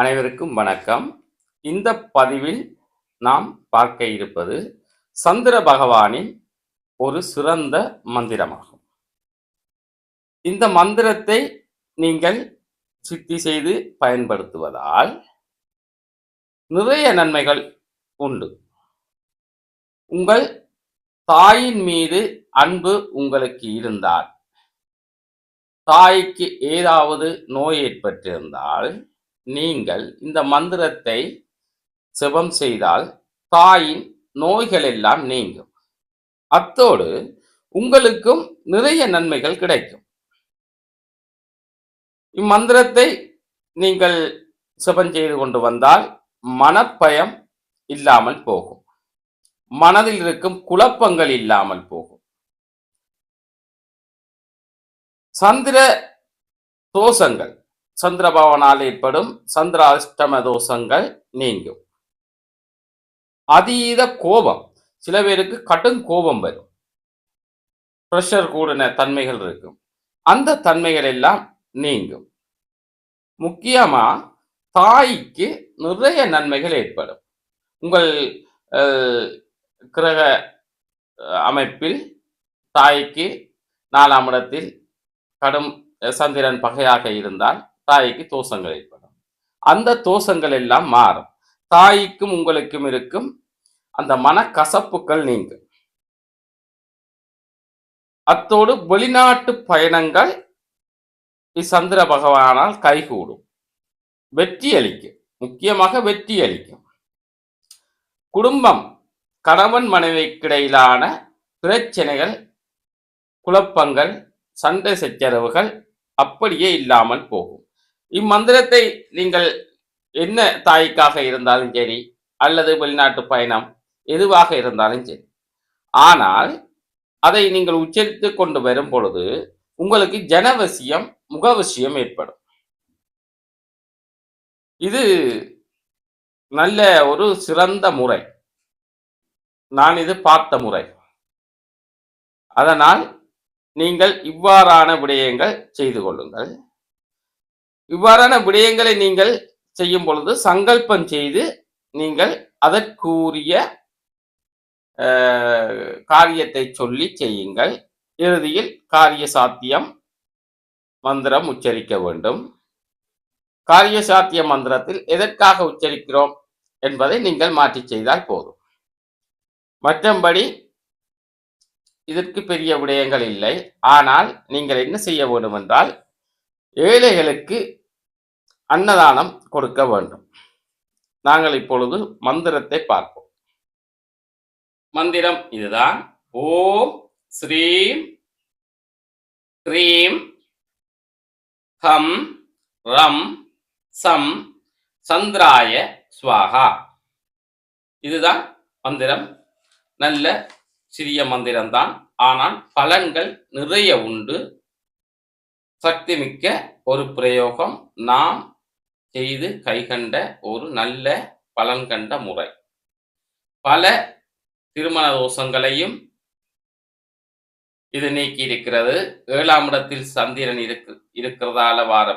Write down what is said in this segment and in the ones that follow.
அனைவருக்கும் வணக்கம். இந்த பதிவில் நாம் பார்க்க இருப்பது சந்திர பகவானின் ஒரு சிறந்த மந்திரமாகும். இந்த மந்திரத்தை நீங்கள் சித்தி செய்து பயன்படுத்துவதால் நிறைய நன்மைகள் உண்டு. உங்கள் தாயின் மீது அன்பு உங்களுக்கு இருந்தால் தாய்க்கு ஏதாவது நோய் ஏற்பட்டிருந்தால் நீங்கள் இந்த மந்திரத்தை செபம் செய்தால் தாயின் நோய்கள் எல்லாம் நீங்கும். அத்தோடு உங்களுக்கும் நிறைய நன்மைகள் கிடைக்கும். இம்மந்திரத்தை நீங்கள் செபம் செய்து கொண்டு வந்தால் மனப்பயம் இல்லாமல் போகும். மனதில் இருக்கும் குழப்பங்கள் இல்லாமல் போகும். சந்திர தோஷங்கள் சந்திரபவனால் ஏற்படும் சந்திராஷ்டம தோஷங்கள் நீங்கும். அதீத கோபம். சில பேருக்கு கடும் கோபம் வரும். ப்ரெஷர் கூடின தன்மைகள் இருக்கும். அந்த தன்மைகள் எல்லாம் நீங்கும். முக்கியமா தாய்க்கு நிறைய நன்மைகள் ஏற்படும். உங்கள் கிரக அமைப்பில் தாய்க்கு நாலாம் இடத்தில் கடும் சந்திரன் பகையாக இருந்தால் தாய்க்கு தோஷங்கள் ஏற்படும். அந்த தோஷங்கள் எல்லாம் மாறும். தாய்க்கும் உங்களுக்கும் இருக்கும் அந்த மனக்கசப்புகள் நீங்கும். அத்தோடு வெளிநாட்டு பயணங்கள் சந்திர பகவானால் கைகூடும். வெற்றி அளிக்கும். முக்கியமாக வெற்றி அளிக்கும். குடும்பம் கணவன் மனைவிக்கிடையிலான பிரச்சனைகள் குழப்பங்கள் சண்டை சச்சரவுகள் அப்படியே இல்லாமல் போகும். இம்மந்திரத்தை நீங்கள் என்ன தாய்க்காக இருந்தாலும் சரி அல்லது வெளிநாட்டு பயணம் எதுவாக இருந்தாலும் சரி. ஆனால் அதை நீங்கள் உச்சரித்து கொண்டு வரும் பொழுது உங்களுக்கு ஜனவசியம் முகவசியம் ஏற்படும். இது நல்ல ஒரு சிறந்த முறை. நான் இது பார்த்த முறை. அதனால் நீங்கள் இவ்வாறான விடயங்கள் செய்து கொள்ளுங்கள். இவ்வாறான விடயங்களை நீங்கள் செய்யும் பொழுது சங்கல்பம் செய்து நீங்கள் அதற்குரிய காரியத்தை சொல்லி செய்யுங்கள். இறுதியில் காரிய சாத்தியம் மந்திரம் உச்சரிக்க வேண்டும். காரிய சாத்திய மந்திரத்தில் எதற்காக உச்சரிக்கிறோம் என்பதை நீங்கள் மாற்றி செய்தால் போதும். மற்றபடி இதற்கு பெரிய விடயங்கள் இல்லை. ஆனால் நீங்கள் என்ன செய்ய வேண்டும் என்றால் ஏழைகளுக்கு அன்னதானம் கொடுக்க வேண்டும். நாங்கள் இப்பொழுது மந்திரத்தை பார்ப்போம். மந்திரம் இதுதான். ஓம் ஸ்ரீம் க்ரீம் ஹம் ரம் சம் சந்திராய ஸ்வாகா இதுதான் மந்திரம். நல்ல சிறிய மந்திரம்தான். ஆனால் பலன்கள் நிறைய உண்டு. சக்திமிக்க ஒரு பிரயோகம். நாம் செய்து கைகண்ட ஒரு நல்ல பலன் கண்ட முறை. பல திருமண தோஷங்களையும் இது நீக்கி இருக்கிறது. ஏழாம் இடத்தில் சந்திரன் இருக்கு இருக்கிறதால வார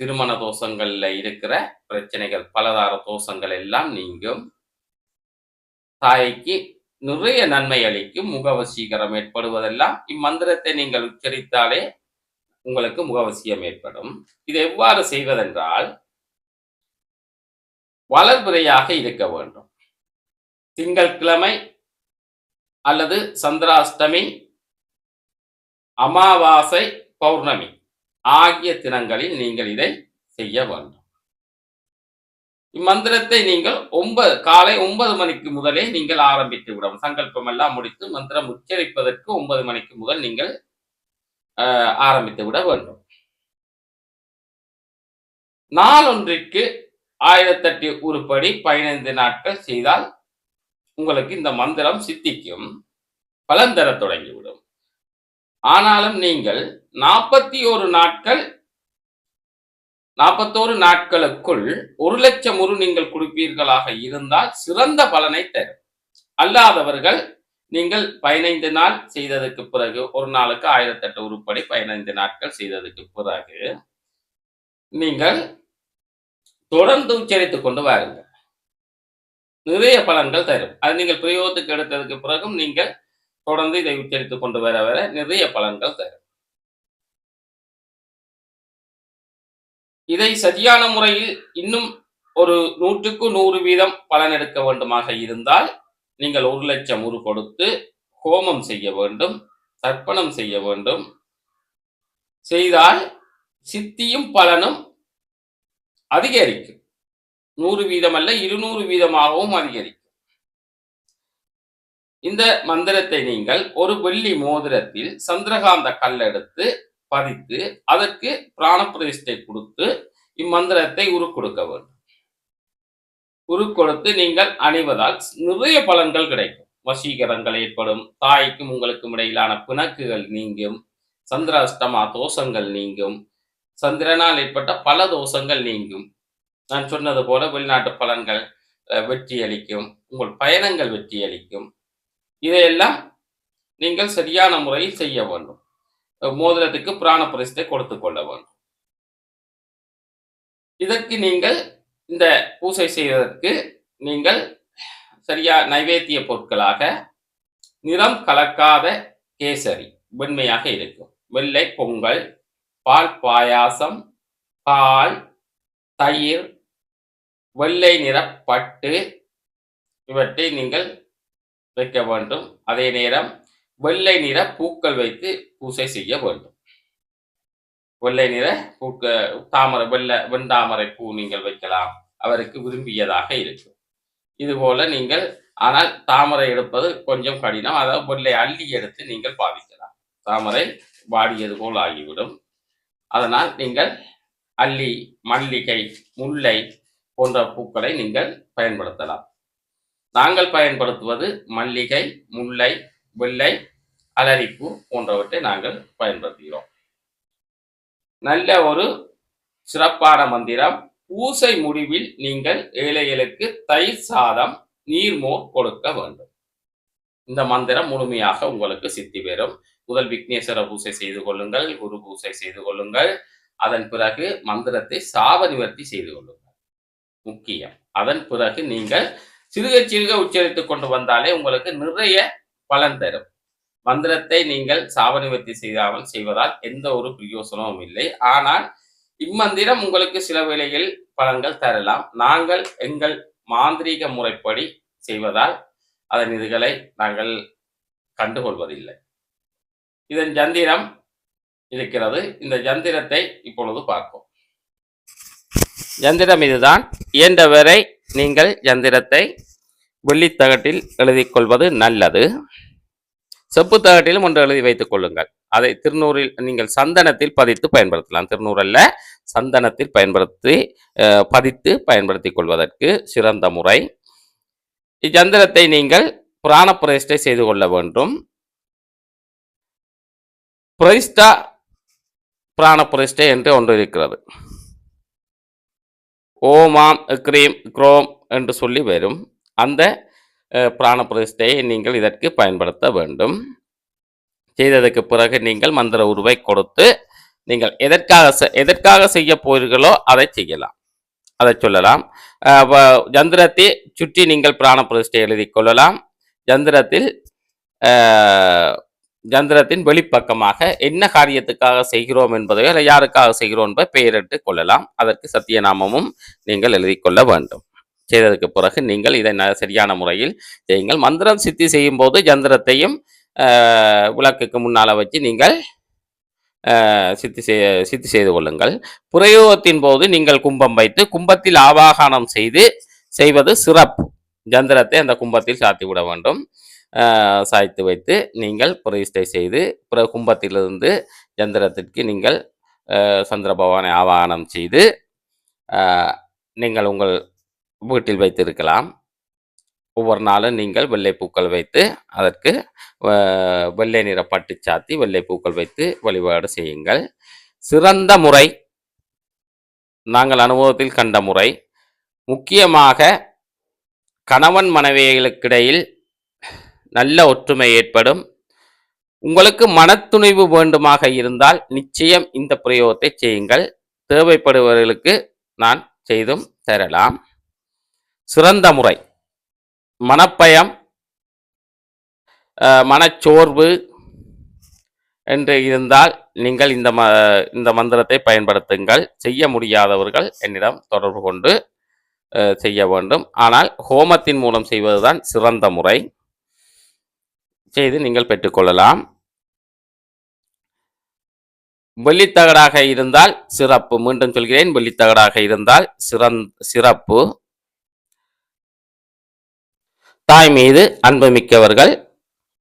திருமண தோஷங்கள்ல இருக்கிற பிரச்சனைகள் பலதார தோஷங்கள் எல்லாம் நீங்கும். தாய்க்கு நிறைய நன்மை அளிக்கும். முகவசீகரம் ஏற்படுவதெல்லாம் இம்மந்திரத்தை நீங்கள் உச்சரித்தாலே உங்களுக்கு முகவசியம் ஏற்படும். இது எவ்வாறு செய்வதென்றால் வளர்பிறையாக இருக்க வேண்டும். திங்கட்கிழமை அல்லது சந்திராஷ்டமி அமாவாசை பௌர்ணமி ஆகிய தினங்களில் நீங்கள் இதை செய்ய வேண்டும். இம்மந்திரத்தை நீங்கள் ஒன்பது காலை ஒன்பது மணிக்கு முதலே நீங்கள் ஆரம்பித்து விடவும். சங்கல்பம் எல்லாம் முடித்து மந்திரம் உச்சரிப்பதற்கு ஒன்பது மணிக்கு முதல் நீங்கள் அஹ், ஆரம்பித்து விட வேண்டும். நாளொன்றிற்கு ஆயிரத்தெட்டு உருப்படி பதினைந்து நாட்கள் செய்தால் உங்களுக்கு இந்த மந்திரம் சித்திக்கும். பலன் தரத் தொடங்கிவிடும். ஆனாலும் நீங்கள் நாற்பத்தி ஒரு நாட்கள் நாற்பத்தோரு நாட்களுக்குள் ஒரு லட்சம் உரு நீங்கள் கொடுப்பீர்களாக இருந்தால் சிறந்த பலனை தரும். அல்லாதவர்கள் நீங்கள் பதினைந்து நாள் செய்ததுக்கு பிறகு ஒரு நாளுக்கு ஆயிரத்தெட்டு உருப்படி பதினைந்து நாட்கள் செய்ததுக்கு பிறகு நீங்கள் தொடர்ந்து உச்சரித்துக் கொண்டு வாருங்கள். நிறைய பலன்கள் தரும். அது நீங்கள் பிரயோகத்துக்கு எடுத்ததுக்கு பிறகும் நீங்கள் தொடர்ந்து இதை உச்சரித்துக் கொண்டு வர வர நிறைய பலன்கள் தரும். இதை சரியான முறையில் இன்னும் ஒரு நூற்றுக்கு நூறு வீதம் பலன் எடுக்க வேண்டுமாக இருந்தால் நீங்கள் ஒரு லட்சம் உரு கொடுத்து ஹோமம் செய்ய வேண்டும் தர்ப்பணம் செய்ய வேண்டும். செய்தால் சித்தியும் பலனும் அதிகரிக்கும். நூறு வீதம் அல்ல இருநூறு வீதமாகவும் அதிகரிக்கும். இந்த மந்திரத்தை நீங்கள் ஒரு வெள்ளி மோதிரத்தில் சந்திரகாந்த கல் எடுத்து பதித்து அதற்கு பிராணப்பிரதிஷ்டை கொடுத்து இம்மந்திரத்தை உருக்கொடுக்க வேண்டும். உருக்கொடுத்து நீங்கள் அணிவதால் நிறைய பலன்கள் கிடைக்கும். வசீகரங்கள் ஏற்படும் தாய்க்கும் உங்களுக்கும் இடையிலான பிணக்குகள் நீங்கும் சந்திராஷ்டமா தோஷங்கள் நீங்கும் சந்திரனால் ஏற்பட்ட பல தோஷங்கள் நீங்கும். நான் சொன்னது போல வெளிநாட்டு பலன்கள் வெற்றி அளிக்கும் உங்கள் பயணங்கள் வெற்றி அளிக்கும். இதையெல்லாம் நீங்கள் சரியான முறையில் செய்ய வேண்டும். மோதிரத்துக்கு பிராண பரிசத்தை கொடுத்து கொள்ள வேண்டும். இதற்கு நீங்கள் இந்த பூசை செய்வதற்கு நீங்கள் சரியா நைவேத்திய பொருட்களாக நிறம் கலக்காத கேசரி வெண்மையாக இருக்கும். வெள்ளை பொங்கல் பால் பாயாசம் பால் தயிர் வெள்ளை நிற பட்டு இவற்றை நீங்கள் வைக்க வேண்டும். அதே நேரம் வெள்ளை நிற பூக்கள் வைத்து பூசை செய்ய வேண்டும். வெள்ளை நிற பூக்க தாமரை வெள்ளை வெண்டாமரை பூ நீங்கள் வைக்கலாம். அவருக்கு விரும்பியதாக இருக்கும். இதுபோல நீங்கள் ஆனால் தாமரை எடுப்பது கொஞ்சம் கடினம். அதாவது வெள்ளை அள்ளி எடுத்து நீங்கள் பாவிக்கலாம். தாமரை வாடியது போல் ஆகிவிடும். அதனால் நீங்கள் அல்லி மல்லிகை முல்லை போன்ற பூக்களை நீங்கள் பயன்படுத்தலாம். நாங்கள் பயன்படுத்துவது மல்லிகை முல்லை வெள்ளை அலரிப்பூ போன்றவற்றை நாங்கள் பயன்படுத்துகிறோம். நல்ல ஒரு சிறப்பான மந்திரம். பூசை முடிவில் நீங்கள் ஏழைகளுக்கு தயிர் சாதம் நீர்மோர் கொடுக்க வேண்டும். இந்த மந்திரம் முழுமையாக உங்களுக்கு சித்தி பெறும். முதல் விக்னேஸ்வர பூசை செய்து கொள்ளுங்கள் குரு பூசை செய்து கொள்ளுங்கள். அதன் பிறகு மந்திரத்தை சாப நிவர்த்தி செய்து கொள்ளுங்கள். முக்கியம். அதன் பிறகு நீங்கள் சிறுக சிறுக உச்சரித்துக் கொண்டு வந்தாலே உங்களுக்கு நிறைய பலன் தரும். மந்திரத்தை நீங்கள் சாப நிவர்த்தி செய்யாமல் செய்வதால் எந்த ஒரு பிரயோசனமும் இல்லை. ஆனால் இம்மந்திரம் உங்களுக்கு சில வேளையில் பலன்கள் தரலாம். நாங்கள் எங்கள் மாந்திரீக முறைப்படி செய்வதால் அதன் இதுகளை நாங்கள் கண்டுகொள்வதில்லை. இதன் ஜந்திரம் இருக்கிறது. இந்த ஜந்திரத்தை இப்பொழுது பார்ப்போம். ஜந்திரம் இதுதான். இயன்றவரை நீங்கள் ஜந்திரத்தை வெள்ளித்தகட்டில் எழுதி கொள்வது நல்லது. செப்பு தகட்டிலும் ஒன்று எழுதி வைத்துக் கொள்ளுங்கள். அதை திருநூறில் நீங்கள் சந்தனத்தில் பதித்து பயன்படுத்தலாம். திருநூறல்ல சந்தனத்தில் பயன்படுத்தி பதித்து பயன்படுத்திக் கொள்வதற்கு சிறந்த முறை. இச்சந்திரத்தை நீங்கள் புராண பிரதிஷ்டை செய்து கொள்ள வேண்டும். பிரைஸ்டா பிராண பிரதிஷ்டை என்று ஒன்று இருக்கிறது. ஓமாம் க்ரீம் குரோம் என்று சொல்லி வரும். அந்த பிராண பிரதிஷ்டையை நீங்கள் இதற்கு பயன்படுத்த வேண்டும். செய்ததுக்கு பிறகு நீங்கள் மந்திர உருவை கொடுத்து நீங்கள் எதற்காக எதற்காக செய்ய போகிறீர்களோ அதை செய்யலாம். அதை சொல்லலாம். வ- ஜந்திரத்தை சுற்றி நீங்கள் பிராண பிரதிஷ்டை எழுதி கொள்ளலாம். ஜந்திரத்தில் ஜந்திரத்தின் வெளிப்பக்கமாக என்ன காரியத்துக்காக செய்கிறோம் என்பதை அல்ல யாருக்காக செய்கிறோம் என்பதை பெயரிட்டு கொள்ளலாம். அதற்கு சத்தியநாமமும் நீங்கள் எழுதி கொள்ள வேண்டும். செய்ததற்கு பிறகு நீங்கள் இதை ந- சரியான முறையில் செய்யுங்கள். மந்திரம் சித்தி செய்யும் போது ஜந்திரத்தையும் விளக்குக்கு முன்னால் வச்சு நீங்கள் சித்தி செய் சித்தி செய்து கொள்ளுங்கள். பிரயோகத்தின் போது நீங்கள் கும்பம் வைத்து கும்பத்தில் ஆவாகனம் செய்து செய்வது சிறப்பு. ஜந்திரத்தை அந்த கும்பத்தில் சாத்தி விட வேண்டும். சாய்த்து வைத்து நீங்கள் பிரதிஷ்டை செய்து பிற கும்பத்திலிருந்து சந்திரத்திற்கு நீங்கள் சந்திர பகவானை ஆவாகனம் செய்து நீங்கள் உங்கள் வீட்டில் வைத்திருக்கலாம். ஒவ்வொரு நாளும் நீங்கள் வெள்ளை பூக்கள் வைத்து அதற்கு வெள்ளை நிற பட்டு சாத்தி வெள்ளை பூக்கள் வைத்து வழிபாடு செய்யுங்கள். சிறந்த முறை நாங்கள் அனுபவத்தில் கண்ட முறை முக்கியமாக கணவன் மனைவிகளுக்கிடையில் நல்ல ஒற்றுமை ஏற்படும். உங்களுக்கு மனத்துணிவு வேண்டுமாக இருந்தால் நிச்சயம் இந்த பிரயோகத்தை செய்யுங்கள். தேவைப்படுபவர்களுக்கு நான் செய்தும் தரலாம். சிறந்த முறை. மனப்பயம் மனச்சோர்வு என்று இருந்தால் நீங்கள் இந்த ம இந்த மந்திரத்தை பயன்படுத்துங்கள். செய்ய முடியாதவர்கள் என்னிடம் தொடர்பு கொண்டு செய்ய வேண்டும். ஆனால் ஹோமத்தின் மூலம் செய்வதுதான் சிறந்த முறை. செய்து நீங்கள் பெற்றுக்கொள்ளலாம். வெள்ளித்தகடாக இருந்தால் சிறப்பு. மீண்டும் சொல்கிறேன் வெள்ளித்தகடாக இருந்தால் சிறந் சிறப்பு. தாய் மீது அன்புமிக்கவர்கள்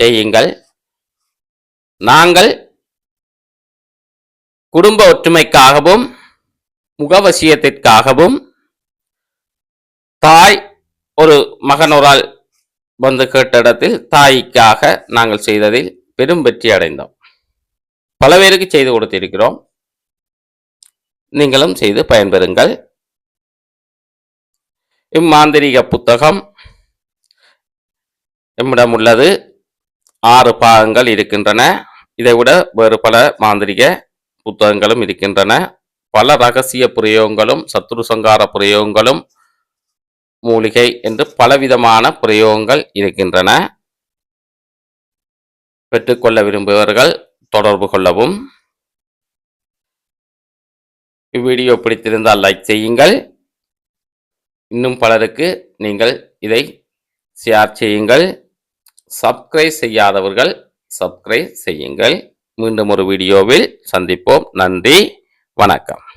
செய்யுங்கள். நாங்கள் குடும்ப ஒற்றுமைக்காகவும் முகவசியத்திற்காகவும் தாய் ஒரு மகனொரால் வந்து கேட்டிடத்தில் தாய்க்காக நாங்கள் செய்ததில் பெரும் வெற்றி அடைந்தோம். பல பேருக்கு செய்து கொடுத்திருக்கிறோம். நீங்களும் செய்து பயன்பெறுங்கள். இம்மாந்திரிக புத்தகம். எம்மிடம் உள்ளது. ஆறு பாகங்கள் இருக்கின்றன. இதைவிட வேறு பல மாந்திரிக புத்தகங்களும் இருக்கின்றன. பல ரகசிய பிரயோகங்களும் சத்ரு சங்கார பிரயோகங்களும் மூலிகை என்று பலவிதமான பிரயோகங்கள் இருக்கின்றன. பெற்றுக்கொள்ள விரும்புபவர்கள் தொடர்பு கொள்ளவும். இவ்வீடியோ பிடித்திருந்தால் லைக் செய்யுங்கள். இன்னும் பலருக்கு நீங்கள் இதை ஷேர் செய்யுங்கள். சப்ஸ்கிரைப் செய்யாதவர்கள் சப்ஸ்கிரைப் செய்யுங்கள். மீண்டும் ஒரு வீடியோவில் சந்திப்போம். நன்றி. வணக்கம்.